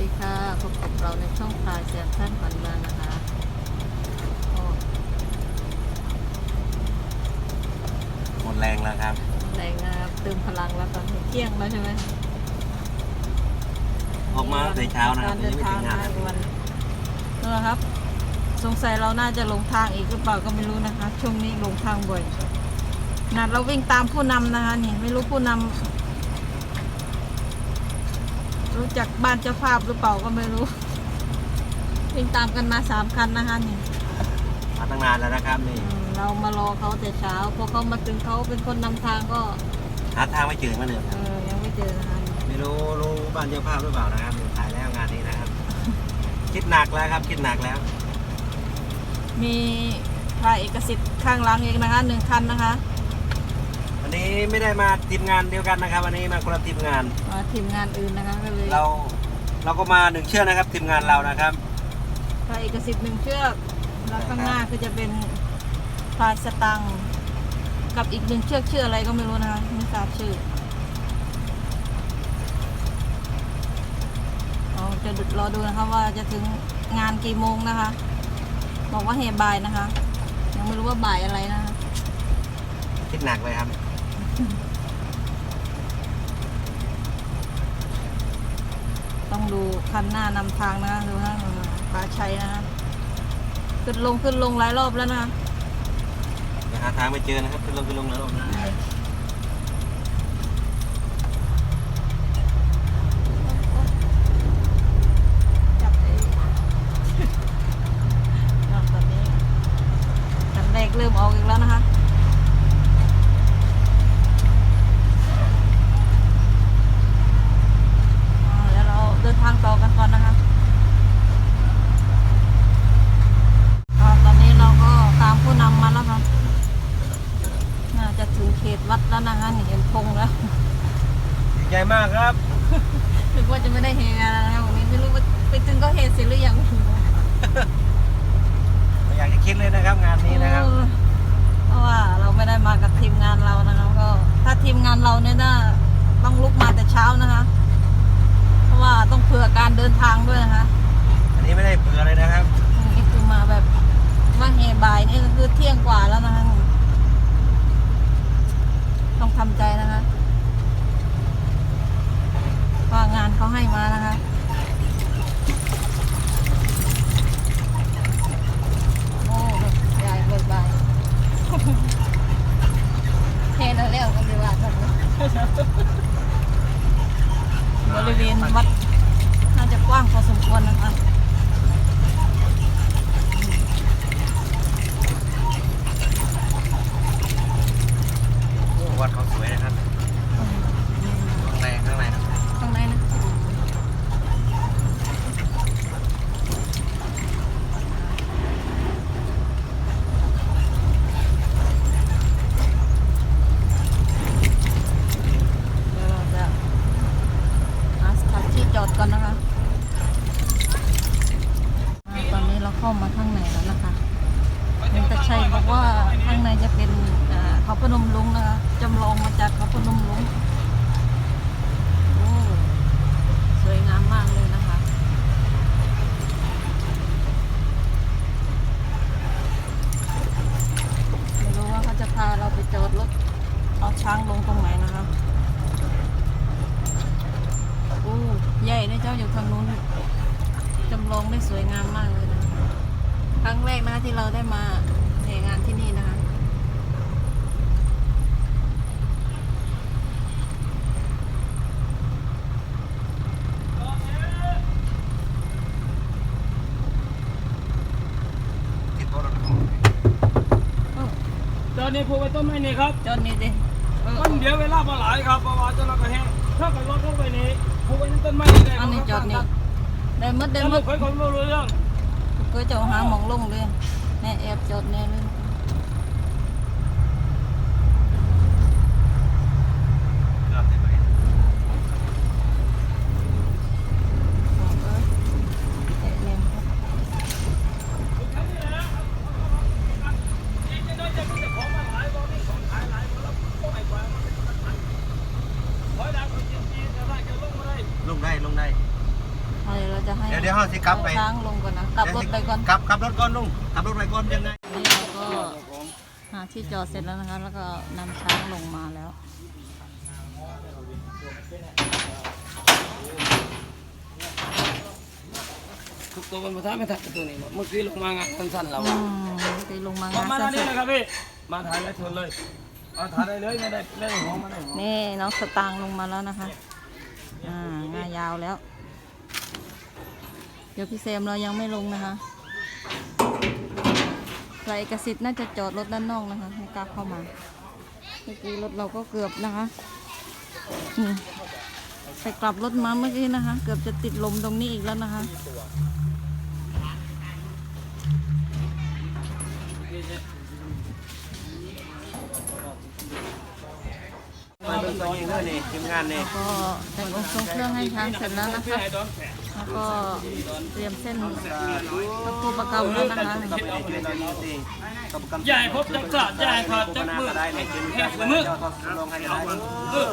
ดีค่ะพบกับเราในช่องพลายแซมท่านฝันมานะคะก็หมดแรงแล้วครับแรงนะครับเติมพลังแล้วตอนนี้เที่ยงแล้วใช่ไหมออกมาตั้งแต่เช้านะครับกเดิยังไม่ถึงงานทอีกวันนั่นแหละครับ สงสัยเราน่าจะลงทางอีกหรือเปล่าก็ไม่รู้นะคะ ช่วงนี้ลงทางบ่อยนัดเราวิ่งตามผู้นำนะคะ นี่ไม่รู้ผู้นำ รู้จักบ้านเจ้าภาพหรือเปล่าก็ไม่รู้วิ่งตามกันมาสามคันนะคะนี่มาตั้งนานแล้วนะครับนี่อืมเรามารอเขาแต่เช้าพอเขามาถึงเขาเป็นคนนำทางก็หาทางไม่เจอมาเนี่ยเออยังไม่เจอนะคะไม่รู้รู้บ้านเจ้าภาพหรือเปล่านะครับถ่ายแล้วงานนี้นะครับ คิดหนักแล้วครับ คิดหนักแล้ว มีพระเอกสิทธิ์ข้างหลังเองนะคะหนึ่งคันนะคะวั นนี้ไม่ได้มาทีมงานเดียวกันนะครับวันนี้มาคนละทีมงานมาทีมงานอื่นนะคะก็เลยเราเราก็มาหนึ่งเชือกนะครับ ทีมงานเรานะครับพระเอกสิทธิ์หนึ่งเชือกแล้วข้างหน้าคือจะเป็นพลายสตังค์กับอีกหนึ่งเชือกชื่ออะไรก็ไม่รู้นะคะไม่ทราบชื่อเราจะรอดูนะคะว่าจะถึงงานกี่โมงนะคะ บอกว่าเฮบ่ายนะคะ ยังไม่รู้ว่าบ่ายอะไรนะคะ คิดหนักเลยครับ ต้องดูคันหน้านำทางนะดูนะปลาชัยนะขึ้นลงขึ้นลงหลายรอบแล้วนะยังหาทางไม่เจอนะครับขึ้นลงขึ้นลงแล้วนะจับไอ้รอบตอนนี้คันแรกเริ่มออกอีกแล้วนะคะอ่าแล้วเราเดินทางต่อกันก่อนนะคะอ่าตอนนี้เราก็ตามผู้นำมาแล้วค่ะ น่าจะถึง เขตวัดแล้วนะคะนี่เห็นพงแล้วดีใจมากครับนึกว่าจะไม่ได้เฮงานแล้วนะคะวันนี้ไม่รู้ว่าไปถึงก็เฮเสร็จหรือยังไม่อยากจะคิดเลยนะครับงานนี้นะครับเออเพราะว่าเราไม่ได้มากับทีมงานเรานะคะก็ ถ้าทีมงานเราเนี่ยน่าต้องลุกมาแต่เช้านะคะ เพราะว่าต้องเผื่อการเดินทางด้วยนะคะ อันนี้ไม่ได้เผื่อเลยนะครับนี่คือมาแบบว่าเฮบ่ายนี่ก็คือเที่ยงกว่าแล้วนะคะ ต้องทำใจนะคะว่างานเขาให้มานะคะ โอ้ยายเบิกบาน เทแล้วแล้วก็ดีว่ากันนะบริเวณวัดน่าจะกว้างพอสมควรนะคะ โอ้วัดเขาสวยนะครับข้างในข้างในนะ ข้างในนะเดี๋ยวเราจะหาสถานที่จอดก่อนนะคะอ่าตอนนี้ เข้ามาข้างในแล้วนะคะเห็นตาชัยบอกว่าข้างในจะเป็นอ่าเขาพนมลุงนะคะจำลองมาจากเขาพนมลุงโอ้สวยงามมากเลยนะคะไม่รู้ว่าเขาจะพาเราไปจอดรถเอาช้างลงตรงไหนนะคะโอ้ใหญ่นะเจ้าอยู่ทางนู้นจำลองได้สวยงามมากเลยนะ ครั้งแรกนะคะที่เราได้มาแห่งานที่นี่นะคะติดโต๊ะแล้วนะตอนนี้ผูกไว้ต้นไม้นี่ครับจอดนี่ดิเออมันเดี๋ยวเวลามาหลายครับเพราะว่าต้นไม้ก็แห้งถ้าเกิดรถลงไปนี่ผูกไว้ที่ต้นไม้นี่ได้อันนี้จอดนี่ได้หมดได้ได้หหมมดดค่อยคนไม่รู้เรื่อง ก็จะหาหมองลงเลยแน่แอบจดแน่เลย เกือบได้ไหม บอกเออแอบแน่ครับ ถอยหลังคนจีนๆจะได้จะลงมาได้ ลงได้ลงได้อะไรเราจะให้เดี๋ยวเดี๋ยวห้าสิกลับไป ช้างลงก่อนนะกลับรถไปก่อนกลับกลับรถก่อนลุงกลับรถไปก่อนยังไง นี่เราก็หาที่จอดเสร็จแล้วนะคะ แล้วก็นำช้างลงมาแล้ว ทุกตัวเป็นประธานไม่ทักตัวนี้เมื่อกี้ลงมางานสั้นๆเราอืมตีลงมามางานมาสั้นี่นนะครับพี่มาถ่ายแล้วชนเลยเอาถ่ายได้เลยไม่ได้ไม่ได้หัวมาได้หัวๆนี่น้องสตางค์ลงมาแล้วนะคะ อ่างายาวแล้ว เดี๋ยวพี่เซมเรายังไม่ลงนะคะใครกระสิทธิ์น่าจะจอดรถด้านนอกนะคะไม่กล้าเข้ามา เมื่อกี้รถเราก็เกือบนะคะไปกลับรถมาเมื่อกี้นะคะ เกือบจะติดลมตรงนี้อีกแล้วนะคะ มาดูตัวเองด้วยนี่ทีมงานนี่ก็แต่งองค์ทรงเครื่องให้ช้างเสร็จแล้วนะคะแล้วก็เตรียมเส้นพระครูประกรรมแล้วนะคะก็ไปในช่วยเราอยู่สิกับกำใหญ่พบจักรใหญ่ขาดจักมือก็ได้ในเช่นแค่กันมือเจ้าทศลงให้ได้เออ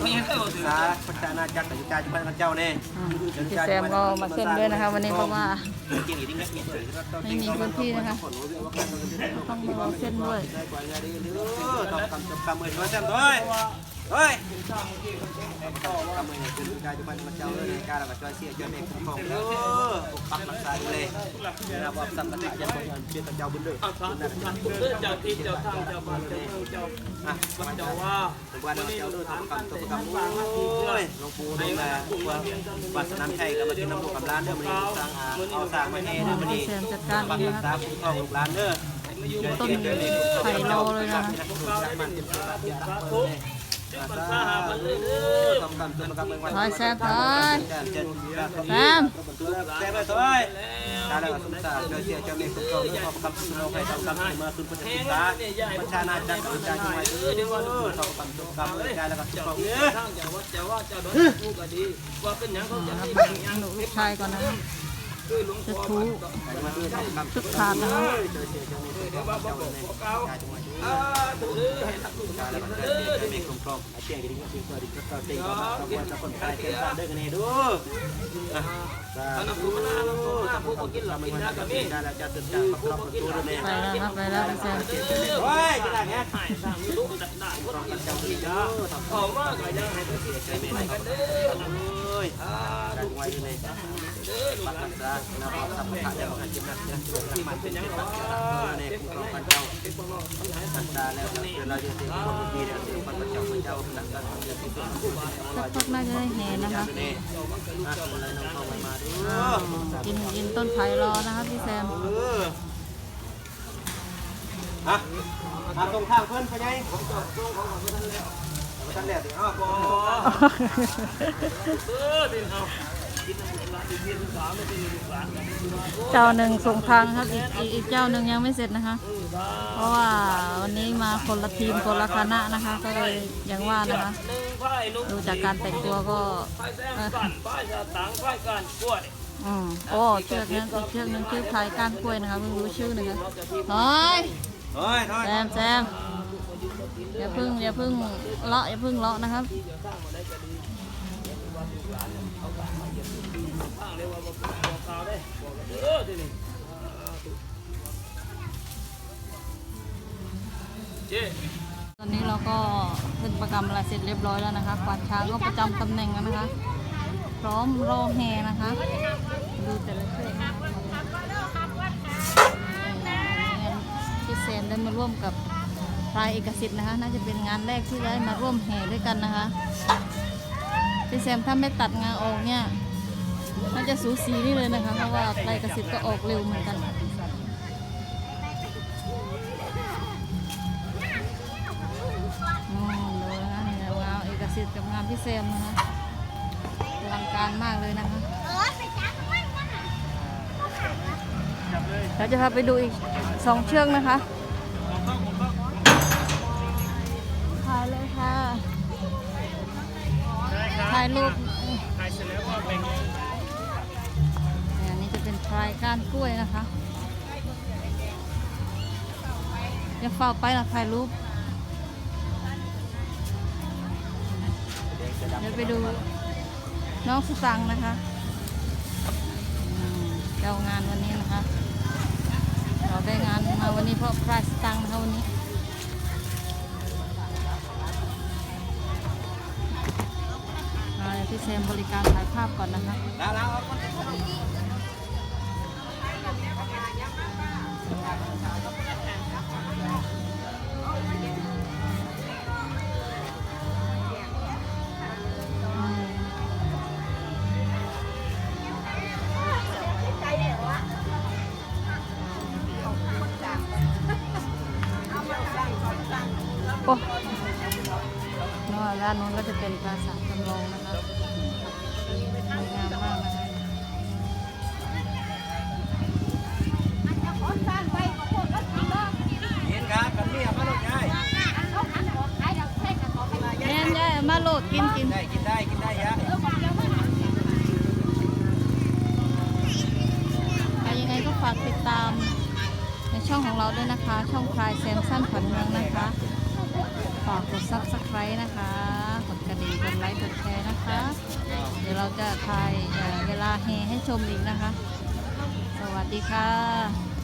ไม่ยังเท่าถือสาพระเจ้านาจักรกับเจ้าจุบันเจ้าเนี่ยอืมพี่แซมก็มาเส้นด้วยนะคะ วันนี้เพราะว่าไม่มีพื้นที่นะคะต้องรอเส้นด้วย ต้องกำจับกำมือช่วยเส้นด้วยเฮ้ยกำมือคือใจจุบันเจ้าเลยการเราก็ช่วยเสียช่วยเมฆคุ้มครองเออปกปักรักษาดูเลยนะว่าสัมปทานจะคนเป็นเจ้าบุญเลยอาสาทุกท่านเจ้าที่เจ้าทางเจ้าบ้านเจ้าเมืองเจ้าอะวัดเจ้าว่าทุกวันเจ้าด้วยทำกรรมตัวกรรมโอ้ยหลวงปู่ดูแลว่าวัดสนามชัยก็มากินน้ำลูกกับร้านเด้อมันสร้างเอาสร้างมาเองเด้อมันพี่นี่แซมจัดการปักเองรักนะษาคะคุ้มครองลูกหลานเด้อต้นไผ่โลเลยนะ คะสาธุเจ้าปัญหามันเลยเด้อทำกรรมตัวกรรมเมือยแซมถอยแซมแซมแซมเลยถอยตาแล้วก็สงสารเจ้าเสียเจ้าเมฆคุ้มครองขอบกรรมสุโลกให้ทำกรรมมาคุณพุทธศึกษาประชานาจักรประชาชนไว้เด้อทำกรรมตัวกรรมได้แล้วก็สุขภาพเด้อทางเจ้าวัดเจ้าว่าเจ้าดอนผู้ก็ดีว่าเป็นหยังเขาจะนะให้คะเป็นหยังหนูลูกชายก่อนนะ จะพ่อทูมาดูทำกรรมทุกถาดนะคะเจ้าเสียเจ้าเมฆคุ้มครองเจ้าเลยเจ้าจังหวัดอ่าถือให้ทักลูกตาแล้วก็เจ้าเมฆคุ้มครองเตียงกินก็กินก็ดิก็เตียงก็มาตะวันตะคนตายเตียงตาเด้อกันนี่ดูอะสาอันนั้นธุผู้นาผู้นาผู้บ่กินหลับกินนะก็มีได้แล้วจะตื่นจากครอบครัวตัวเนี่ยไปแล้วครับไปแล้วพี่แซมโอ้ยจะได้ไงให้สร้างลูกได้ได้คนกันเจ้าที่จ้าเขาว่าก็ยังให้ตัวเสียใจไม่ให้กันเด้อ โอ้ยอ่าได้ไว้เลยเด้อลูกปักหลารันกษาแล้วก็ทำให้ได้มาจิตนักนะที่มันเป็นยังไงเนี่ยคุ้มครองพระเจ้าสัตตาแล้วเดี๋ยวเราจะสิ่งที่ดีเนี่ยสิ่งพระเจ้าพระเจ้าหลังการทำเรื่องที่สุดสักพักน่าจะได้แห่นะคะเนี่ยนะคนเลยน้องเข้ามามาดูกินกินต้นไผ่รอนะคะพี่แซมเออฮะมาตรงทางเพิ่นไปไงผมจอดตรงของผมท่านแล้ว ท่านแล้วถึงอ้าวเออดินเฮากินน้ำหลานดินสามไม่เป็นลูกหลานเจ้าหนึ่งส่งทางครับอีกอีกอีกเจ้าหนึ่งยังไม่เสร็จนะคะ เพราะว่าวันนี้มาคนละทีมคนละคณะนะคะ ก็เลยอย่างว่านะคะหนึ่งไผ่นุ่มดูจากการแต่งตัวก็ไผ่แซมกันไผ่จะตังไผ่กันกล้วยอืมโอ้เชือกนั้นอีกเชือกหนึงชื่อพลายก้านกล้วยนะคะไม่รู้ชื่อหนึ่งนะน้อยเฮ้ยเฮ้ยแซมแซม อย่าพึ่งอย่าพึ่งเลาะอย่าพึ่งเลาะนะครับตอนนี้เราก็ขึ้นประกรรมอะไรเสร็จเรียบร้อยแล้วนะคะควานช้างก็ประจำตำแหน่งแล้วนะคะ พร้อมรอแห่นะคะ ดูแต่ละเชือกนะคะพี่เซนได้มาร่วมกับ พรายเอกสิทธิ์นะคะ น่าจะเป็นงานแรกที่ได้มาร่วมแห่ด้วยกันนะคะพี่แซมถ้าไม่ตัดงานออกเนี่ยน่าจะสูสีนี่เลยนะคะเพราะว่าพรายเอกสิทธิ์ก็ออกเร็วเหมือนกันอืมดูนะคะนี่นะงานเอกสิทธิ์กับงานพี่แซมนะคะอลังการมากเลยนะคะเราจะพาไปดูอีกสองเชือกนะคะ ถ่ายรูปถ่ายเสร็จแล้วก็แบ่งเนี่ยอันนี้จะเป็นพลายก้านกล้วยนะคะอย่าเฝ้าไปหรอกถ่ายรูปเดี๋ยวไปดูน้องสตังนะคะเจ้างานวันนี้นะคะ เราได้งานมาวันนี้เพราะพรายสตังค์นะคะวันนี้ เดี๋ยวพี่เซมบริการถ่ายภาพก่อนนะคะแล้ว ด้านนู้นก็จะเป็นปราสาทจำลองนะคะสวยงามมากนะคะเห็นครับกันนี่มาลงง่ายแม่ยายมาโหลดกินกินได้กินได้กินได้ยะค่ะยังไงก็ฝากติดตามในช่องของเราด้วยนะคะ ช่องพลายแซมสั้นผันเมืองนะคะ ฝากกดซับสไครต์นะคะ กดกระดิ่ง กดไลค์ กดแชร์นะคะ เดี๋ยวเราจะถ่ายเอ่อเวลาเฮให้ชมอีกนะคะ สวัสดีค่ะ